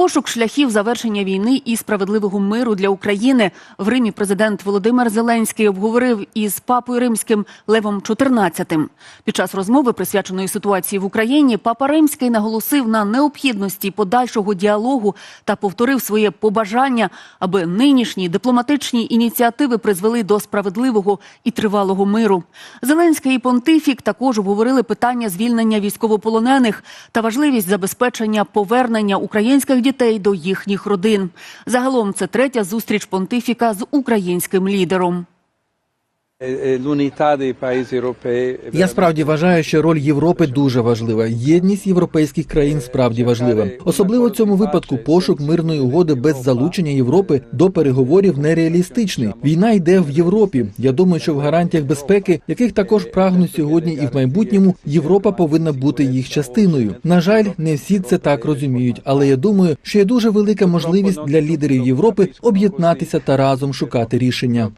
Пошук шляхів завершення війни і справедливого миру для України в Римі президент Володимир Зеленський обговорив із папою римським Левом XIV. Під час розмови, присвяченої ситуації в Україні, папа Римський наголосив на необхідності подальшого діалогу та повторив своє побажання, аби нинішні дипломатичні ініціативи призвели до справедливого і тривалого миру. Зеленський і Понтифік також обговорили питання звільнення військовополонених та важливість забезпечення повернення українських дітей до їхніх родин. Загалом це третя зустріч Понтифіка з українським лідером. Я справді вважаю, що роль Європи дуже важлива. Єдність європейських країн справді важлива. Особливо в цьому випадку пошук мирної угоди без залучення Європи до переговорів нереалістичний. Війна йде в Європі. Я думаю, що в гарантіях безпеки, яких також прагнуть сьогодні і в майбутньому, Європа повинна бути їх частиною. На жаль, не всі це так розуміють, але я думаю, що є дуже велика можливість для лідерів Європи об'єднатися та разом шукати рішення.